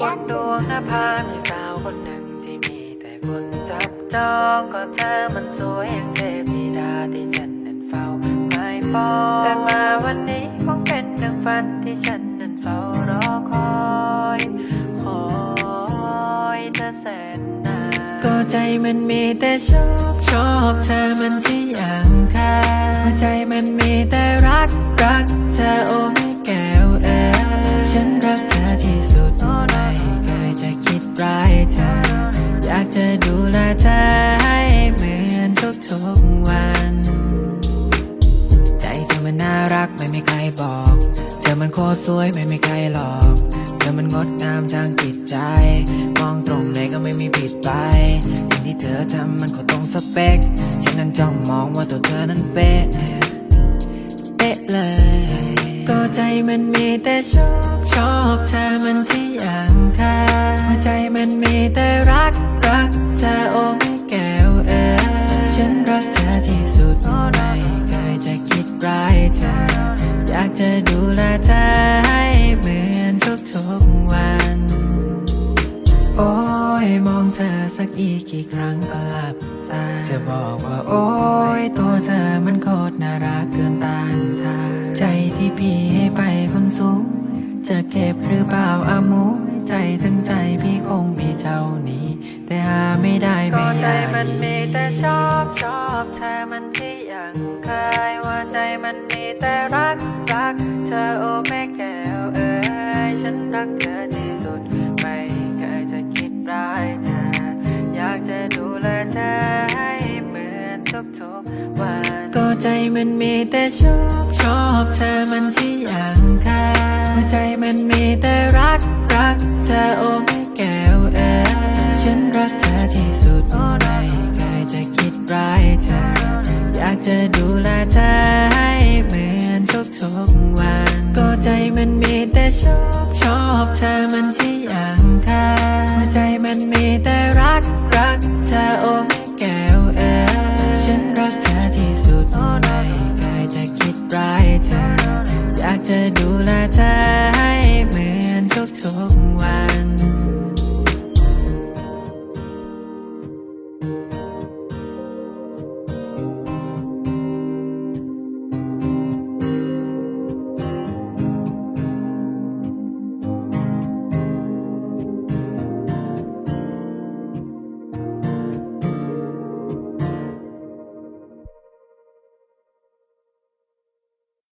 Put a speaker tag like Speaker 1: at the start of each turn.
Speaker 1: บนดวงหนภาผามีสาวคนหนึ่งที่มีแต่คนจับจองก็เธอมันสวยอย่างเทพธิดาที่ฉันนั้นเฝ้าไม่ปองแต่มาวันนี้ ฝันที่ฉันนั้นเฝ้ารอคอย คอยเธอแสนนานก็ใจมันมีแต่ชอบชอบเธอมันที่อย่างค่าใจมันมีแต่รักรักเธอโอ้ โคตรสวยไม่มีใครหลอกเธอมันงดงามทางจิตใจ มองตรงไหนก็ไม่มีผิดไป สิ่งที่เธอทำมันก็ตรงสเปค ฉันนั้นจ้องมองว่าตัวเธอนั้นเป๊ะ เป๊ะเลย ก็ใจมันมีแต่ชอบ ชอบเธอมันที่อย่าง อีกกี่ครั้งก็หลับตา จะบอกว่าโอ้ยตัวเธอมันโคตรน่ารักเกินต้านทานใจที่พี่ให้ไปคนสูง จะเก็บหรือเปล่าอามูใจทั้งใจพี่คงมีเท่านี้ แต่หาไม่ได้ไม่ใจมันมีแต่ชอบชอบเธอมันที ดูแลเธอให้เหมือนทุกๆวันก็ใจมันมีแต่ชอบชอบเธอมันที่อย่างค่าหัวใจมันมีแต่รักรักเธอโอ้ไม่แก้วเอ๋ฉันรักเธอที่สุดไม่เคยจะคิดร้ายเธอ อยากจะดูแลเธอให้เหมือนทุกๆวัน ก็ใจมันมีแต่ อยากจะดูแลเธอให้เหมือนทุกๆ